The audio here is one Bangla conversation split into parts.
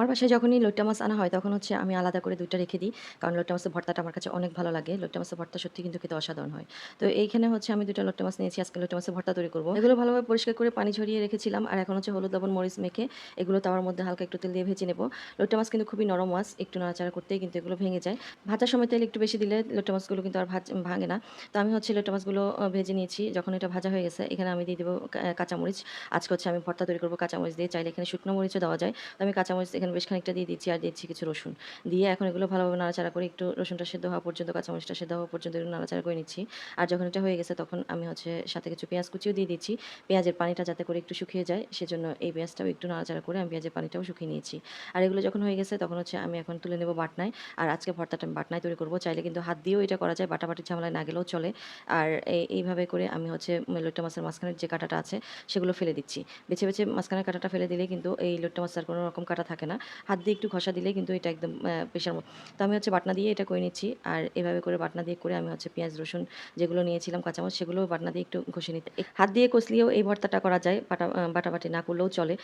আমার বাসায় যখনই লইট্টা মাছ আনা হয়, তখন হচ্ছে আমি আলাদা করে দুইটা রেখে দিই। কারণ লইট্টা মাছের ভর্তাটা আমার কাছে অনেক ভালো লাগে। লইট্টা মাছের ভর্তা সত্যি কিন্তু খেতে অসাধারণ হয়। তো এইখানে হচ্ছে আমি দুটো লইট্টা মাছ নিয়েছি। আজকে লইট্টা মাছের ভর্তা তৈরি করব। এগুলো ভালোভাবে পরিষ্কার করে পানি ঝরিয়ে রেখেছিলাম। আর এখন হচ্ছে হলুদ, লবণ, মরিচ মেখে এগুলো তাওয়ার মধ্যে হালকা একটু তেল দিয়ে ভেজে নেব। লইট্টা মাছ কিন্তু খুবই নরম মাছ। একটু নাড়াচাড়া করতেই কিন্তু এগুলো ভেঙে যায়। ভাজার সময় তেল একটু বেশি দিলে লইট্টা মাছগুলো কিন্তু আর ভাজ, ভাঙে না। তো আমি হচ্ছে লইট্টা মাছগুলো ভেজে নিয়েছি। যখন এটা ভাজা হয়ে গেছে, এখানে আমি দিয়ে দেবো কাঁচামরিচ। আজকে হচ্ছে আমি ভর্তা তৈরি করব কাঁচামরিচ দিয়ে। চাইলে এখানে শুকনো মরিচও দেওয়া যায়। তো আমি কাঁচামরিচ এখানে বেশ খানিকটা দিয়ে দিচ্ছি আর দিচ্ছি কিছু রসুন। দিয়ে এখন এগুলো ভালোভাবে নাড়াচাড়া করে একটু রসুনটা সেদ্ধ হওয়া পর্যন্ত, কাঁচামরিচটা সেদ্ধ হওয়া পর্যন্ত একটু নাড়াচাড়া করে নিচ্ছি। আর যখন এটা হয়ে গেছে তখন আমি হচ্ছে সাথে কিছু পেঁয়াজ কুচিও দিয়ে দিচ্ছি। পেঁয়াজের পানিটা যাতে করে একটু শুকিয়ে যায়, সেজন্য এই পেঁয়াজটাও একটু নাড়াচাড়া করে আমি পেঁয়াজের পানিটাও শুকিয়ে নিয়েছি। আর এগুলো যখন হয়ে গেছে তখন হচ্ছে আমি এখন তুলে নেব বাটনায়। আর আজকে ভর্তাটা আমি বাটনায় তৈরি করব। চাইলে কিন্তু হাত দিয়েও এটা করা যায়, বাটাবাটির ঝামেলায় না গেলেও চলে। আর এই- এইভাবে করে আমি হচ্ছে লোট্টা মাছের মাঝখানের যে কাঁটাটা আছে সেগুলো ফেলে দিচ্ছি। বেছে বেছে মাঝখানের কাঁটাটা ফেলে দিলে কিন্তু এই লোট্টা মাছের কোনো রকম কাটা থাকে না। হাত দিয়ে একটু ঘষা দিলে কিন্তু এটা একদম পেশার মতো। তো আমি হচ্ছে বাটনা দিয়ে এটা করে নিচ্ছি। আর এভাবে করে বাটনা দিয়ে করে আমি হচ্ছে পেঁয়াজ, রসুন যেগুলো নিয়েছিলাম কাঁচামাচ সেগুলো বাটনা দিয়ে একটু ঘষে নিতে। হাত দিয়ে কষলিয়েও এই ভর্তাটা করা যায়, বাটা বাটাবাটি না করলেও চলে।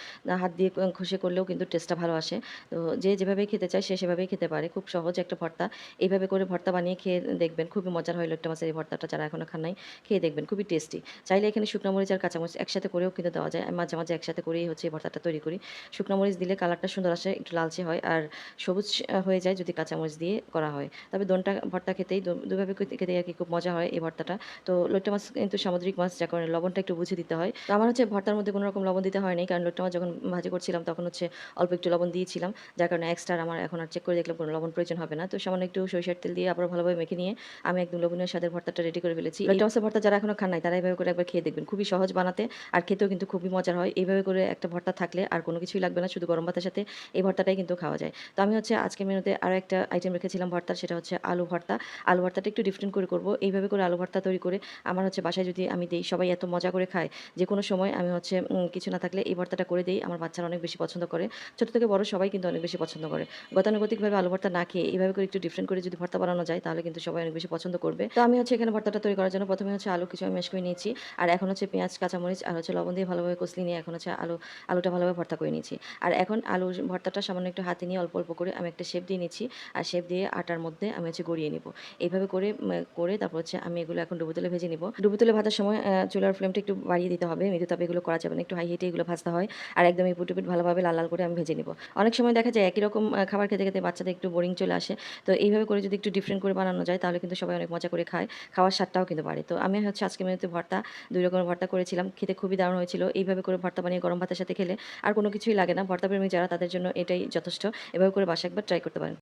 হাত দিয়ে ঘষে করলেও কিন্তু টেস্টটা ভালো আসে। তো যে যেভাবে খেতে চায় সে সেভাবেই খেতে পারে। খুব সহজ একটা ভর্তা। এইভাবে করে ভর্তা বানিয়ে খেয়ে দেখবেন, খুবই মজার হয় লোট্টা মাছের এই ভর্তাটা যারা এখনও খান নাই, খেয়ে দেখবেন, খুবই টেস্টি চাইলে এখানে শুকনো মরিচ আর কাঁচামরিচ একসাথে করেও কিন্তু দেওয়া যায়। মাঝে মাঝে একসাথে করেই হচ্ছে এই ভর্তাটা তৈরি করি। শুকনো মরিচ দিলে কালারটা সুন্দর আসে। একটু লালচে হয় আর সবুজ হয়ে যায় যদি কাঁচামরিচ দিয়ে করা হয়। তবে দোনটা ভর্তা খেতেই দুভাবে খেতে- আর কি খুব মজা হয় এই ভর্তাটা। তো লোট্টা মাছ কিন্তু সামুদ্রিক মাছ যার কারণে লবণটা একটু বুঝে দিতে হয়। তো আমার হচ্ছে ভর্তার মধ্যে কোনো রকম লবণ দিতে হয়নি কারণ লোট্টা মাছ যখন ভাজি করছিলাম তখন হচ্ছে অল্প একটু লবণ দিয়েছিলাম যার কারণে এক্সট্রা আমার এখন আর চেক করে দেখলাম কোনো লবণ প্রয়োজন হবে না। তো সামান্য একটু সরিষার তেল দিয়ে আবার ভালোভাবে মেখে নিয়ে আমি একদম লবণীয় স্বাদের ভর্তাটা রেডি করে ফেলেছি। লোট্টা মাছের ভর্তা যারা এখনও খান নাই তারা এইভাবে করে একবার খেয়ে দেখবেন। খুবই সহজ বানাতে আর খেতেও কিন্তু খুবই মজার হয়। এইভাবে করে একটা ভর্তা থাকলে আর কোনো কিছুই লাগবে না শুধু গরম ভাতের সাথে এই ভর্তাটাই কিন্তু খাওয়া যায়। তো আমি হচ্ছে আজকে মেনুতে আরও একটা আইটেম রেখেছিলাম ভর্তা, সেটা হচ্ছে আলু ভর্তা। আলু ভর্তাটা একটু ডিফারেন্ট করে করব। এইভাবে করে আলু ভর্তা তৈরি করে আমার হচ্ছে বাসায় যদি আমি দিই, সবাই এত মজা করে খায়, যে কোনো সময় আমি হচ্ছে কিছু না থাকলে এই ভর্তাটা করে দিই। আমার বাচ্চারা অনেক বেশি পছন্দ করে। ছোটো থেকে বড় সবাই কিন্তু অনেক বেশি পছন্দ করে। গতানুগতিকভাবে আলু ভর্তা না খেয়ে এইভাবে করে একটু ডিফারেন্ট করে যদি ভর্তা বানানো যায়, তাহলে কিন্তু সবাই অনেক বেশি পছন্দ করবে। তো আমি হচ্ছে এখানে ভর্তাটা তৈরি করার জন্য প্রথমে হচ্ছে আলু কিছু আমি মেশ করে নিয়েছি। আর এখন হচ্ছে পেঁয়াজ, কাঁচামরিচ আর হচ্ছে লবণ দিয়ে ভালোভাবে কষলি নিয়ে এখন হচ্ছে আলু, আলুটা ভালোভাবে ভর্তা করে নিয়েছি। আর এখন আলু ভর্তাটা সামান্য একটু হাতে নিয়ে অল্প অল্প করে আমি একটা শেপ দিয়ে নিচ্ছি। আর শেপ দিয়ে আটার মধ্যে আমি হচ্ছে গড়িয়ে নিব। এইভাবে করে করে তারপর হচ্ছে আমি এগুলো এখন ডুবো তুলে ভেজে নিব। ডুবো তুলে ভাজার সময় চুলার ফ্লেমটা একটু বাড়িয়ে দিতে হবে। মৃদু তাপে এগুলো করা যাবে না। একটু হাই হিটে এগুলো ভাজতে হয়। আর একদম এই পুটুপিট ভালোভাবে লাল লাল করে আমি ভেজে নিব। অনেক সময় দেখা যায় একই রকম খাবার খেতে খেতে বাচ্চাদের একটু বোরিং চলে আসে। তো এইভাবে করে যদি একটু ডিফারেন্ট করে বানানো যায়, তাহলে কিন্তু সবাই অনেক মজা করে খায়। খাওয়ার স্বাদটাও কিন্তু বাড়ে। তো আমি হচ্ছে আজকে মেনুতে ভর্তা, দুই রকমের ভর্তা করেছিলাম। খেতে খুবই দারুণ হয়েছিল। এইভাবে করে ভর্তা বানিয়ে গরম ভাতের সাথে খেলে আর কোনো কিছুই লাগে না। ভর্তা প্রেমী যারা, তাদের জন্য এটাই যথেষ্ট। এভাবে করে বাসা একবার ট্রাই করতে পারেন।